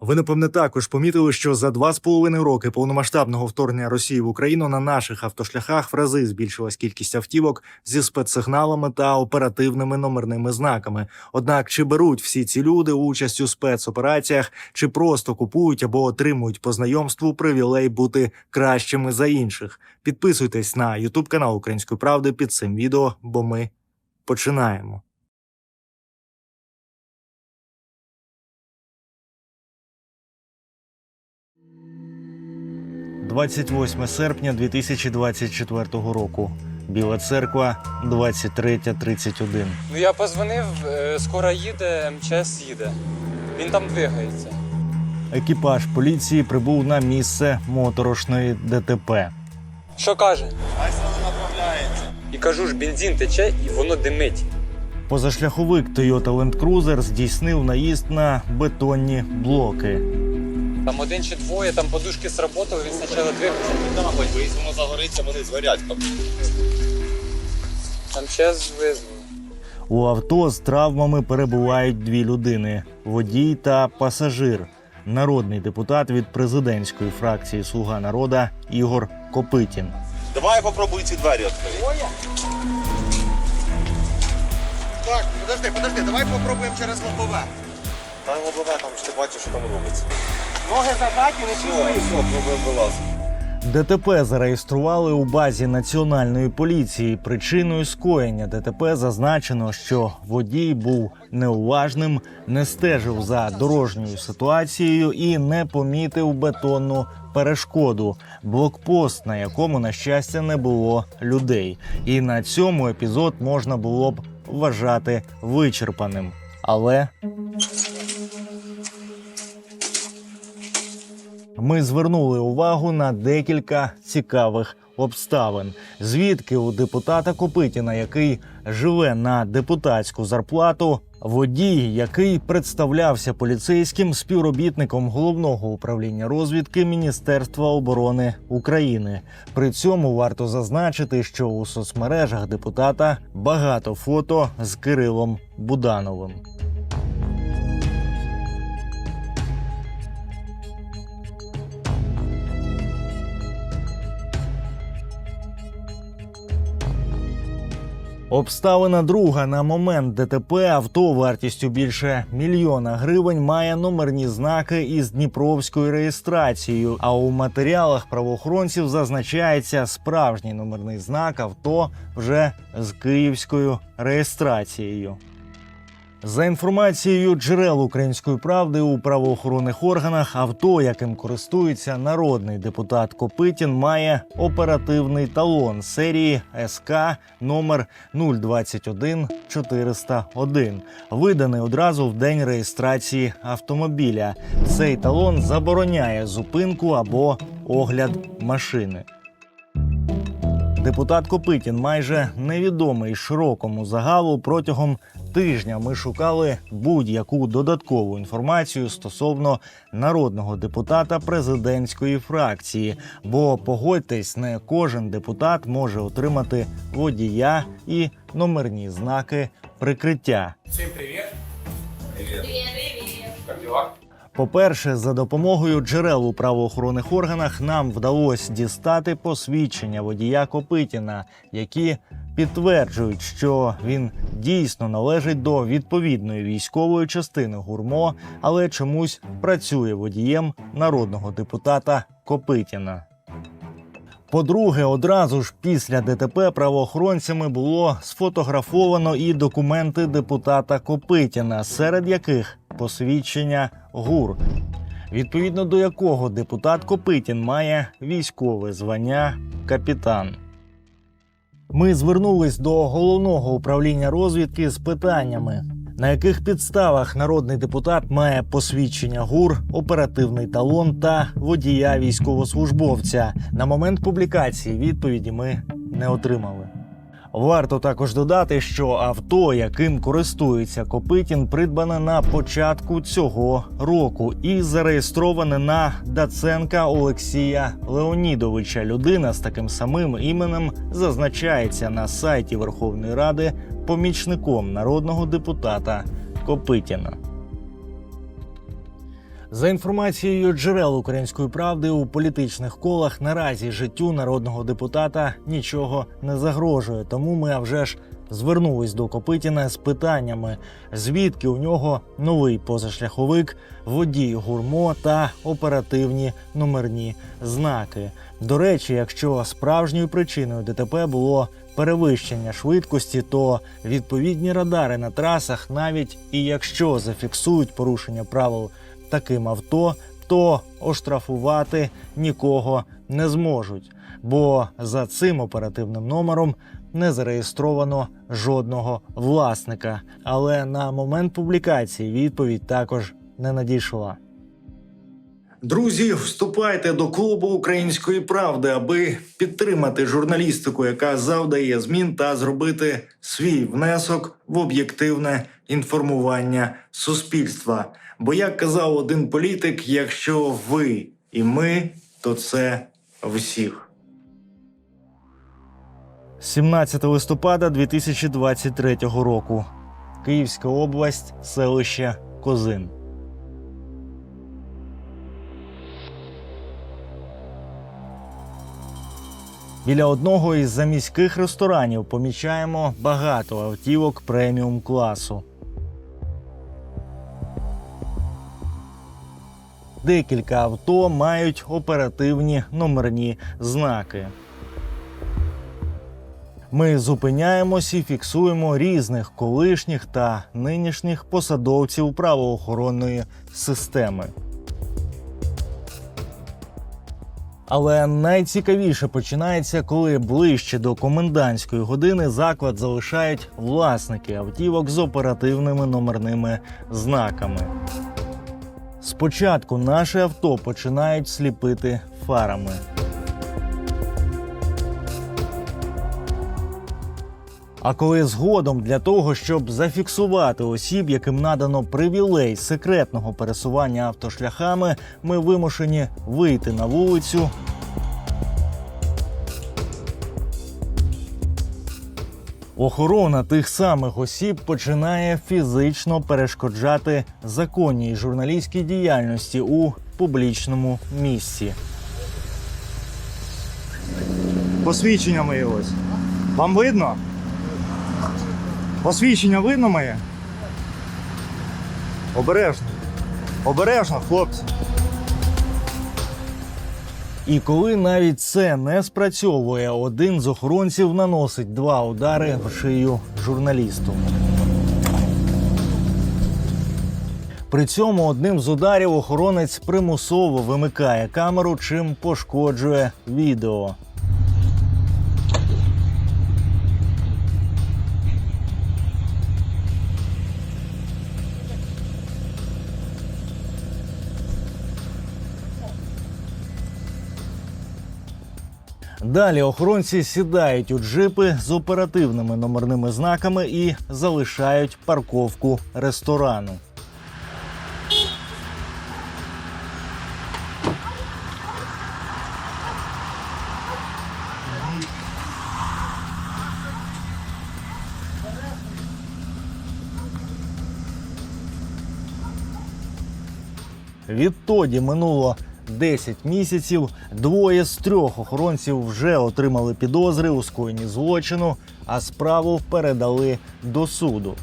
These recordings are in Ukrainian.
Ви напевне також помітили, що за два з половиною роки повномасштабного вторгнення Росії в Україну на наших автошляхах в рази збільшилась кількість автівок зі спецсигналами та оперативними номерними знаками. Однак чи беруть всі ці люди участь у спецопераціях, чи просто купують або отримують по знайомству привілей бути кращими за інших? Підписуйтесь на Ютуб канал Української правди під цим відео, бо ми починаємо. – 28 серпня 2024 року. Біла церква 23.31. Ну я позвонив, е, скоро їде, МЧС їде. Він там двигається. Екіпаж поліції прибув на місце моторошної ДТП. Що каже? І кажу ж, бензин тече і воно димить. Позашляховик Toyota Land Cruiser здійснив наїзд на бетонні блоки. Там один чи двоє, там подушки сработали, він спочатку двигався. Бо якщо воно загориться, вони згорять. Там час визвали. У авто з травмами перебувають дві людини: водій та пасажир. Народний депутат від президентської фракції Слуга народа Ігор Копитін. Давай попробуй ці двері відкрити. Так, подожди, подожди, давай попробуємо через лобове. Там лобове, там ж ти бачиш, що там робиться. Ноги закаті, не Все, все. ДТП зареєстрували у базі національної поліції. Причиною скоєння ДТП зазначено, що водій був неуважним, не стежив за дорожньою ситуацією і не помітив бетонну перешкоду, блокпост, на якому на щастя не було людей. І на цьому епізод можна було б вважати вичерпаним. Але ми звернули увагу на декілька цікавих обставин. Звідки у депутата Копитіна, який живе на депутатську зарплату, водій, який представлявся поліцейським співробітником головного управління розвідки Міністерства оборони України. При цьому варто зазначити, що у соцмережах депутата багато фото з Кирилом Будановим. Обставина друга на момент ДТП авто вартістю більше мільйона гривень має номерні знаки із дніпровською реєстрацією. А у матеріалах правоохоронців зазначається справжній номерний знак авто вже з київською реєстрацією. За інформацією джерел української правди у правоохоронних органах, авто, яким користується народний депутат Копитін, має оперативний талон серії СК номер 021 401, виданий одразу в день реєстрації автомобіля. Цей талон забороняє зупинку або огляд машини. Депутат Копитін майже невідомий широкому загалу протягом тижня. Ми шукали будь-яку додаткову інформацію стосовно народного депутата президентської фракції. Бо погодьтесь, не кожен депутат може отримати водія і номерні знаки прикриття. Всім привіт. Як дела? По-перше, за допомогою джерел у правоохоронних органах нам вдалося дістати посвідчення водія Копитіна, які підтверджують, що він дійсно належить до відповідної військової частини гурмо, але чомусь працює водієм народного депутата Копитіна. По-друге, одразу ж після ДТП правоохоронцями було сфотографовано і документи депутата Копитіна, серед яких посвідчення ГУР, відповідно до якого депутат Копитін має військове звання капітан. Ми звернулись до головного управління розвідки з питаннями. На яких підставах народний депутат має посвідчення ГУР, оперативний талон та водія військовослужбовця? На момент публікації відповіді ми не отримали. Варто також додати, що авто, яким користується Копитін, придбане на початку цього року і зареєстроване на Даценка Олексія Леонідовича. Людина з таким самим іменем зазначається на сайті Верховної Ради помічником народного депутата Копитіна. За інформацією джерел української правди у політичних колах наразі життю народного депутата нічого не загрожує. Тому ми а вже ж звернулись до Копитіна з питаннями, звідки у нього новий позашляховик, водій гурмо та оперативні номерні знаки. До речі, якщо справжньою причиною ДТП було перевищення швидкості, то відповідні радари на трасах, навіть і якщо зафіксують порушення правил таким авто, то оштрафувати нікого не зможуть, бо за цим оперативним номером не зареєстровано жодного власника. Але на момент публікації відповідь також не надійшла. Друзі, вступайте до клубу української правди, аби підтримати журналістику, яка завдає змін та зробити свій внесок в об'єктивне інформування суспільства. Бо як казав один політик, якщо ви і ми, то це всіх. 17 листопада 2023 року. Київська область, селище Козин. Біля одного із заміських ресторанів помічаємо багато автівок преміум класу. Декілька авто мають оперативні номерні знаки. Ми зупиняємось і фіксуємо різних колишніх та нинішніх посадовців правоохоронної системи. Але найцікавіше починається, коли ближче до комендантської години заклад залишають власники автівок з оперативними номерними знаками. Спочатку наше авто починають сліпити фарами. А коли згодом для того, щоб зафіксувати осіб, яким надано привілей секретного пересування автошляхами, ми вимушені вийти на вулицю. Охорона тих самих осіб починає фізично перешкоджати законній журналістській діяльності у публічному місці. Посвідчення моє ось. Вам видно? Посвідчення видно моє? Обережно. Обережно, хлопці. І коли навіть це не спрацьовує, один з охоронців наносить два удари в шию журналісту. При цьому одним з ударів охоронець примусово вимикає камеру, чим пошкоджує відео. Далі охоронці сідають у джипи з оперативними номерними знаками і залишають парковку ресторану. Відтоді минуло 10 місяців. Двоє з трьох охоронців вже отримали підозри у скоєнні злочину, а справу передали до суду.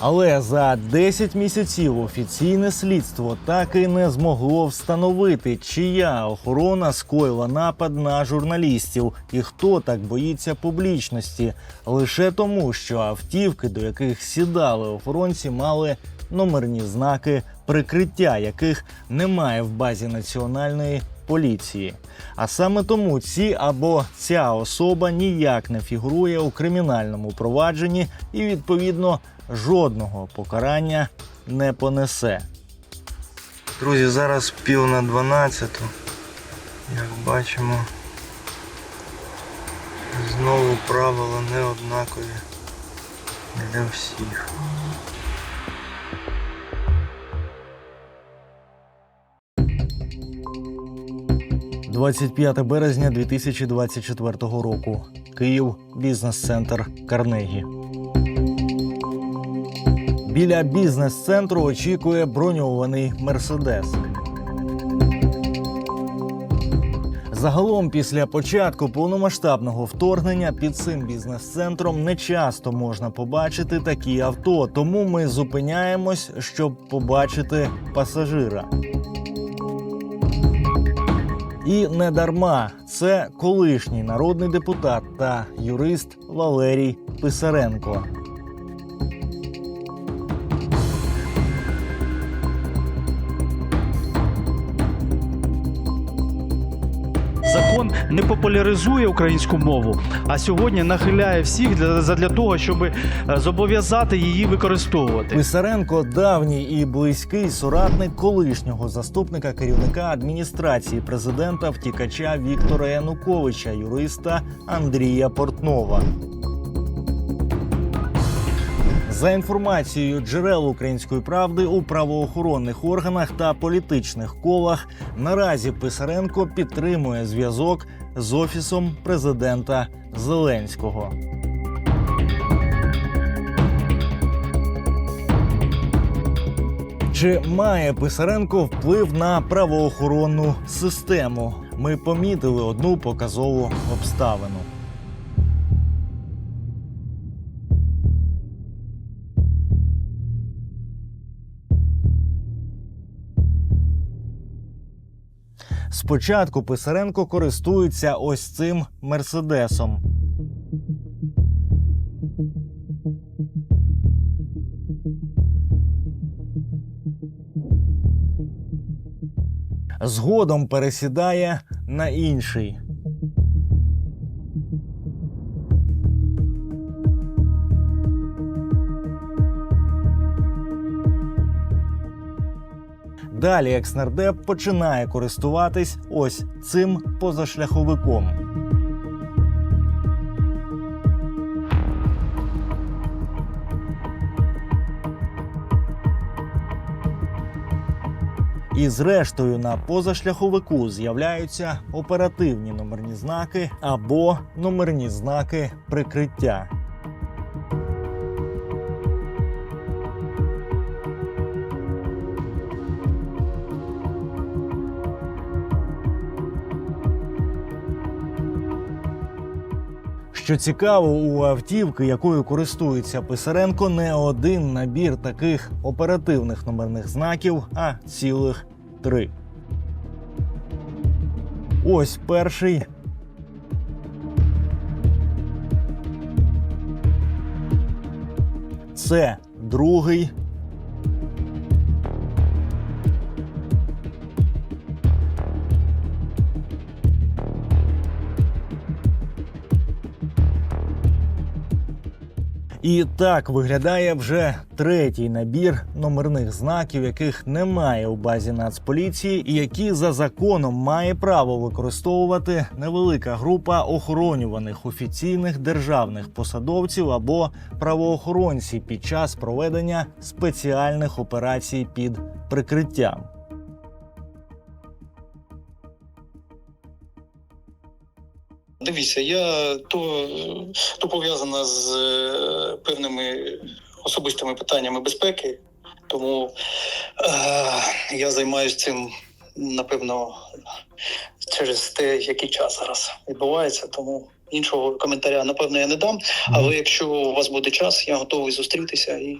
Але за 10 місяців офіційне слідство так і не змогло встановити, чия охорона скоїла напад на журналістів і хто так боїться публічності, лише тому, що автівки, до яких сідали охоронці, мали номерні знаки, прикриття яких немає в базі національної поліції. А саме тому ці або ця особа ніяк не фігурує у кримінальному провадженні і відповідно жодного покарання не понесе. Друзі, зараз пів на 12. Як бачимо, знову правила не однакові для всіх. – 25 березня 2024 року. Київ, бізнес-центр Карнегі. Біля бізнес-центру очікує броньований мерседес. Загалом, після початку повномасштабного вторгнення під цим бізнес-центром не часто можна побачити такі авто, тому ми зупиняємось, щоб побачити пасажира. І не дарма це колишній народний депутат та юрист Валерій Писаренко. Не популяризує українську мову, а сьогодні нахиляє всіх для, задля того, щоб е, зобов'язати її використовувати. Писаренко давній і близький соратник колишнього заступника керівника адміністрації президента втікача Віктора Януковича, юриста Андрія Портнова. За інформацією джерел української правди у правоохоронних органах та політичних колах, наразі Писаренко підтримує зв'язок з офісом президента Зеленського. Чи має Писаренко вплив на правоохоронну систему? Ми помітили одну показову обставину. Спочатку Писаренко користується ось цим мерседесом. Згодом пересідає на інший. Далі екснардеп починає користуватись ось цим позашляховиком. І зрештою на позашляховику з'являються оперативні номерні знаки або номерні знаки прикриття. Що цікаво, у автівки, якою користується Писаренко, не один набір таких оперативних номерних знаків, а цілих три. Ось перший. Це другий. І так виглядає вже третій набір номерних знаків, яких немає у базі Нацполіції, і які за законом має право використовувати невелика група охоронюваних офіційних державних посадовців або правоохоронці під час проведення спеціальних операцій під прикриттям. Дивіться, я то, то пов'язано з е, певними особистими питаннями безпеки, тому е, я займаюся цим напевно через те, який час зараз відбувається. Тому іншого коментаря напевно я не дам. Але якщо у вас буде час, я готовий зустрітися і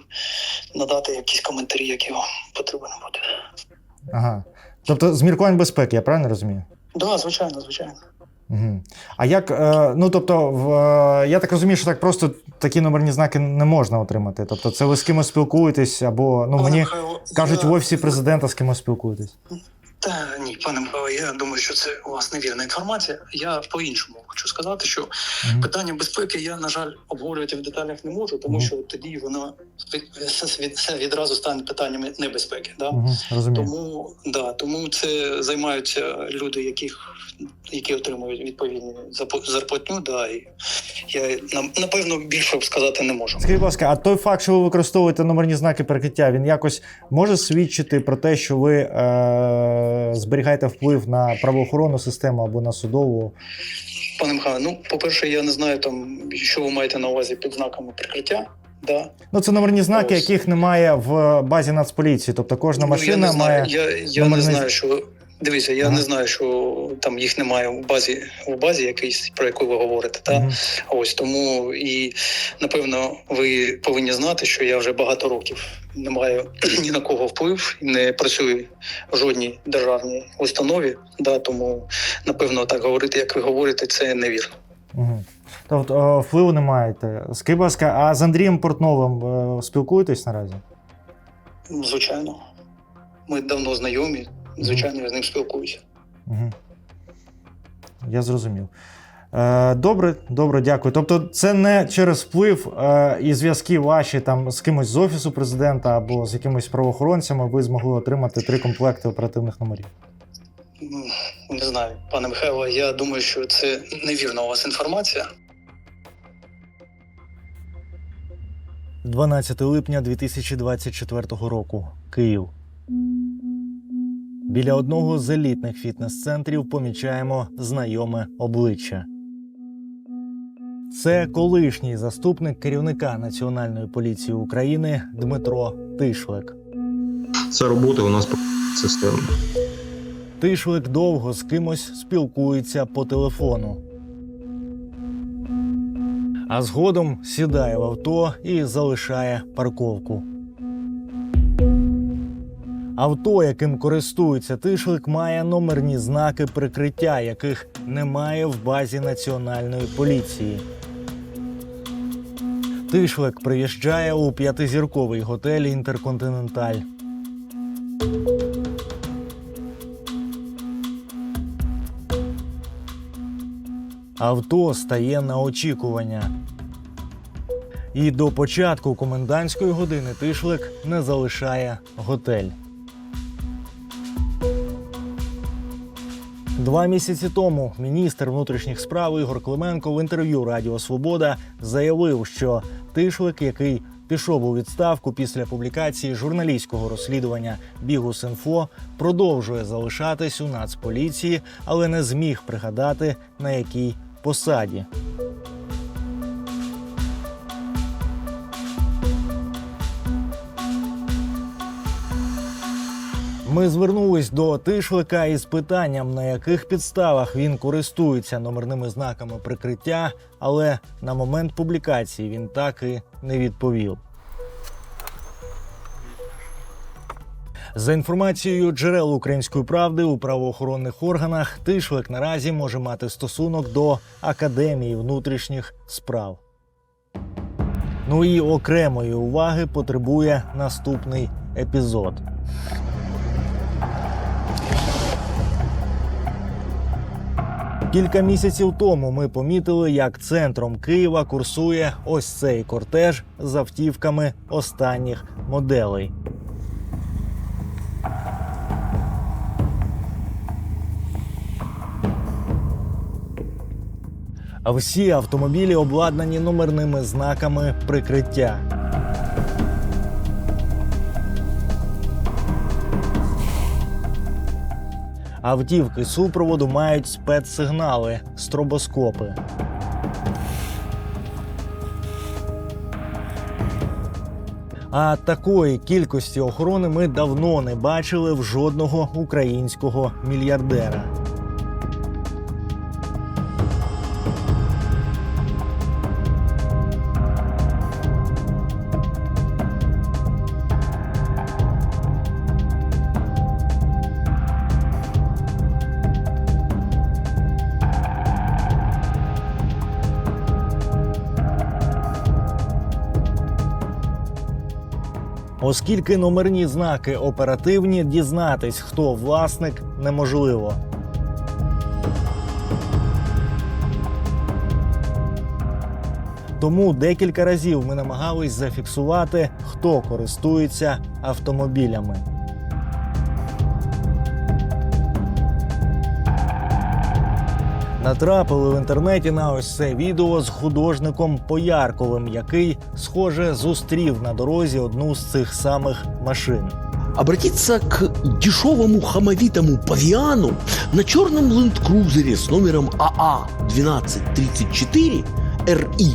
надати якісь коментарі, які вам потрібно буде. Ага. Тобто з міркувань безпеки, я правильно розумію? Да, звичайно, звичайно. Угу. А як, е, ну тобто, в, е, я так розумію, що так просто такі номерні знаки не можна отримати. Тобто, це ви з кимось спілкуєтесь, або ну мені кажуть, в офісі президента з кимось спілкуєтесь. Та ні, пане Михайло, я думаю, що це у вас невірна інформація. Я по-іншому хочу сказати, що Мгм. питання безпеки я, на жаль, обговорювати в деталях не можу, тому Мгм. що тоді воно все від- все відразу стане питаннями небезпеки. Да? Угу, розумію. Тому да, тому це займаються люди, яких які отримують відповідні зарплатню. Да, і я напевно більше сказати не можу. Скажіть, будь ласка, а той факт, що ви використовуєте номерні знаки перекриття, він якось може свідчити про те, що ви е- зберігаєте вплив на правоохоронну систему або на судову? Пане Михайло, ну по-перше, я не знаю там, що ви маєте на увазі під знаками прикриття. Да. Ну це номерні знаки, Ось. яких немає в базі Нацполіції. Тобто кожна Ну, я машина не знаю, має. Я, я не знаю, що. Дивіться, я Ага. не знаю, що там їх немає у базі, у базі якийсь, про яку ви говорите. Та? Мгм. Ось тому і напевно ви повинні знати, що я вже багато років не маю ні на кого вплив, не працюю в жодній державній установі. Да, тому напевно так говорити, як ви говорите, це невірно. Мгм. Тобто е, впливу не маєте. Скажіть, будь ласка, а з Андрієм Портновим е, спілкуєтесь наразі? Звичайно, ми давно знайомі. Звичайно, я з ним спілкуюся. Угу. Я зрозумів. Е, добре, добре, дякую. Тобто, це не через вплив е, і зв'язки ваші там з кимось з офісу президента або з якимись правоохоронцями ви змогли отримати три комплекти оперативних номерів. Не знаю, пане Михайло, я думаю, що це невірна у вас інформація. 12 липня 2024 року. Київ. Біля одного з елітних фітнес-центрів помічаємо знайоме обличчя. Це колишній заступник керівника Національної поліції України Дмитро Тишлик. Це робота у нас по системі. Тишлик довго з кимось спілкується по телефону. А згодом сідає в авто і залишає парковку. Авто, яким користується тишлик, має номерні знаки прикриття, яких немає в базі національної поліції. Тишлик приїжджає у п'ятизірковий готель Інтерконтиненталь. Авто стає на очікування. І до початку комендантської години тишлик не залишає готель. Два місяці тому міністр внутрішніх справ Ігор Клименко в інтерв'ю Радіо Свобода заявив, що тишлик, який пішов у відставку після публікації журналістського розслідування Бігус.Інфо, продовжує залишатись у Нацполіції, але не зміг пригадати на якій посаді. Ми звернулись до Тишлика із питанням, на яких підставах він користується номерними знаками прикриття, але на момент публікації він так і не відповів. За інформацією джерел української правди у правоохоронних органах, Тишлик наразі може мати стосунок до Академії внутрішніх справ. Ну і окремої уваги потребує наступний епізод. Кілька місяців тому ми помітили, як центром Києва курсує ось цей кортеж з автівками останніх моделей. А всі автомобілі обладнані номерними знаками прикриття. Автівки супроводу мають спецсигнали, стробоскопи. А такої кількості охорони ми давно не бачили в жодного українського мільярдера. Оскільки номерні знаки оперативні, дізнатись, хто власник, неможливо. Тому декілька разів ми намагались зафіксувати, хто користується автомобілями. Натрапили в інтернеті на ось це відео з художником Поярковим, який, схоже, зустрів на дорозі одну з цих самих машин. обратиться к дешевому хамовитому павиану на черном ленд-крузере с номером АА 1234 РИ.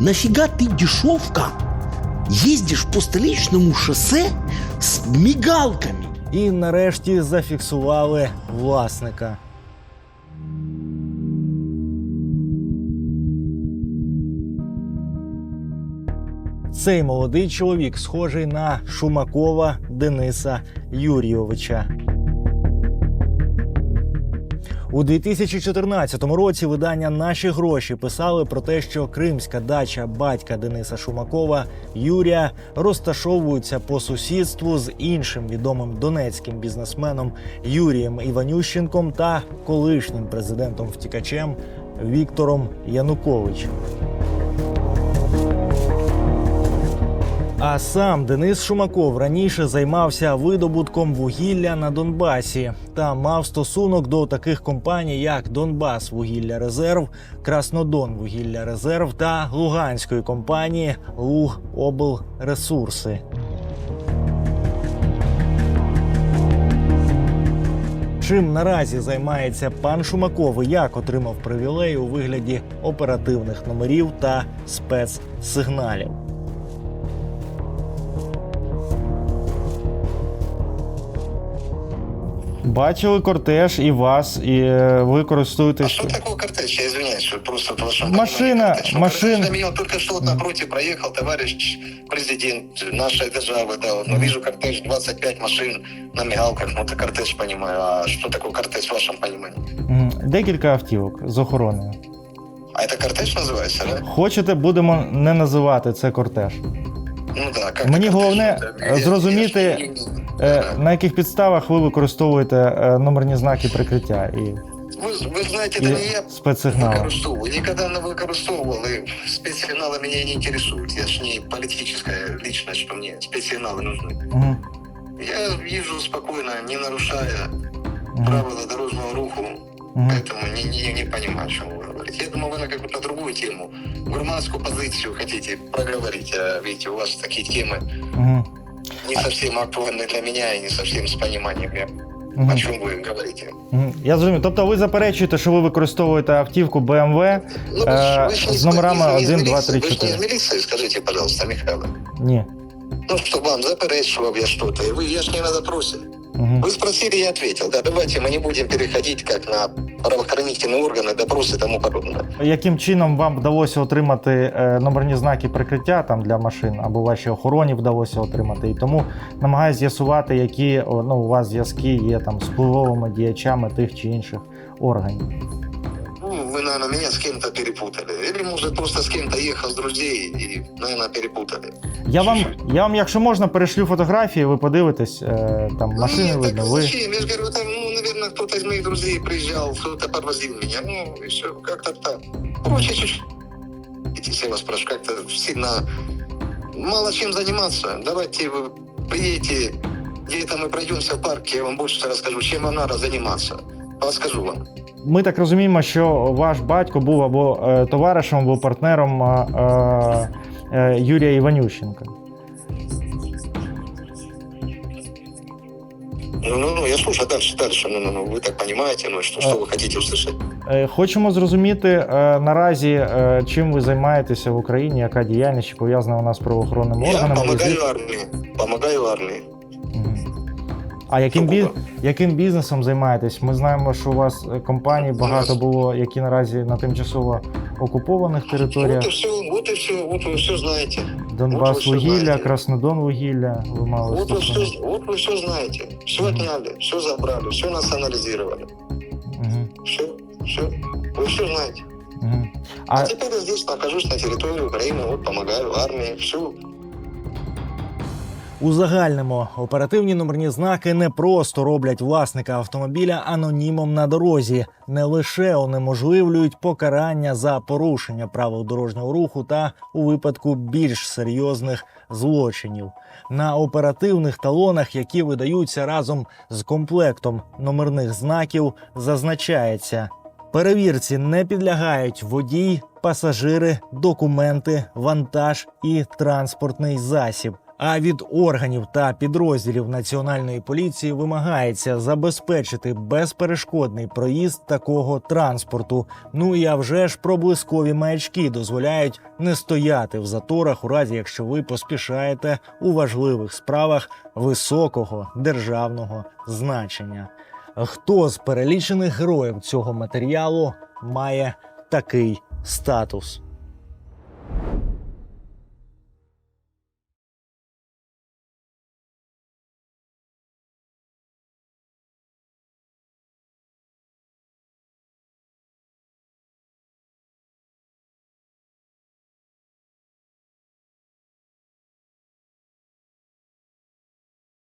Нафига ты дешевка ездишь по столичному шоссе с мигалками. І нарешті зафіксували власника. Цей молодий чоловік схожий на Шумакова Дениса Юрійовича. У 2014 році видання Наші гроші писали про те, що кримська дача батька Дениса Шумакова Юрія розташовується по сусідству з іншим відомим донецьким бізнесменом Юрієм Іванющенком та колишнім президентом втікачем Віктором Януковичем. А сам Денис Шумаков раніше займався видобутком вугілля на Донбасі та мав стосунок до таких компаній, як Донбас Вугілля Резерв, Краснодон Вугілля Резерв та Луганської компанії Лугоблресурси. Чим наразі займається пан Шумаков і як отримав привілеї у вигляді оперативних номерів та спецсигналів. Бачили кортеж і вас, і е, ви А користуєтесь. что такое кортеж? Я извиняюсь, что просто в вашем Машина, понимании кортеж. Ну, машина. кортеж для меня только что вот напротив проехал товарищ президент нашей державы, да, вот, ну, вижу кортеж, 25 машин на мигалках, ну, это кортеж, понимаю, а что такое кортеж в вашем понимании? М, Декілька автівок з охороною. А это кортеж называется, да? Хочете, будемо не називати це кортеж. Ну да, как Мені кортеж, головне, это, е, я- зрозуміти, я ж не- Е, Да. На яких підставах ви використовуєте е, номерні знаки прикриття і, Ви, ви знаєте, і це не я спецсигнали? використовую. Ніколи не використовував, і спецсигнали мене не інтересують. Я ж не політична личность, що мені спецсигнали нужны. Мгм, Я езжу спокойно, не нарушая мгм, правила дорожного руху, мгм. поэтому не, не, не понимаю, о чем вы говорите. Я думал, вы на какую-то другую тему, гурманскую позицию хотите проговорить, а видите, у вас такие темы Мгм, не совсем актуальны для меня и не совсем с пониманием, я- о мгм, чем вы говорите. мгм. Я зрозумів. Тобто ви заперечуєте, що ви використовуєте автівку BMW? Ну, Э, вы ж не с номерами не из 1, 2, милиции, 3, Вы ж не 4. из милиции, скажите, пожалуйста, Михаил. Ні. Ну, что вам заперечивал я что-то, и вы, я ж не на допросе. Мгм. Вы спросили, я ответил. Да, давайте мы не будем переходить как на правоохранительные органы, допросы и тому подобное. Яким чином вам вдалося отримати е, номерні знаки прикриття там для машин, або вашій охороні вдалося отримати? І тому намагаюся з'ясувати, які о, ну, у вас зв'язки є там з впливовими діячами тих чи інших органів. Ну, вы, наверное, меня с кем-то перепутали. Или, может, просто с кем-то ехал с друзей и, наверное, перепутали. Я вам, я вам, якщо можна, перешлю фотографії, ви подивитесь, е, там машини Нет, видно. так Ви зачем? Я же говорю, там, ну, наверное, кто-то из моих друзей приезжал, кто-то подвозил меня. Ну, и все, как-то так. Проще чуть-чуть. Если я вас прошу, как-то сильно мало чем заниматься. Давайте вы приедете, где-то мы пройдемся в парке, я вам больше расскажу, чем вам надо заниматься. Расскажу вам. ми так розуміємо, що ваш батько був або е, товаришем, або партнером е, е, е, Юрія Іванющенка. Ну, ну, ну, я слушаю дальше, дальше. Ну, ну, ну, вы так понимаете, ну, что, что вы хотите услышать? Е, Хочемо зрозуміти е, наразі, е, чим ви займаєтеся в Україні, яка діяльність чи пов'язана вона з правоохоронними Я органами. помогаю Звід- армии. Помогаю армии. Мгм. А яким, бі... яким бізнесом займаєтесь? Ми знаємо, що у вас е, компаній багато було, які наразі на тимчасово окупованих територіях. Вот и все, вот и все, вот вы все знаете. Донбас от ви вугілля, знаєте. Краснодон вугілля. Ви мали Вот вы все, стосунок. вот вы все знаете. Все отняли, все забрали, все национализировали. Мгм. Все, все. Вы все знаете. Мгм. А, А теперь я здесь нахожусь на территории Украины, вот помогаю армии, все. У загальному оперативні номерні знаки не просто роблять власника автомобіля анонімом на дорозі, не лише унеможливлюють покарання за порушення правил дорожнього руху та у випадку більш серйозних злочинів. На оперативних талонах, які видаються разом з комплектом номерних знаків, зазначається. Перевірці не підлягають водій, пасажири, документи, вантаж і транспортний засіб. А від органів та підрозділів національної поліції вимагається забезпечити безперешкодний проїзд такого транспорту. Ну і а вже ж проблискові маячки дозволяють не стояти в заторах у разі, якщо ви поспішаєте у важливих справах високого державного значення. Хто з перелічених героїв цього матеріалу має такий статус?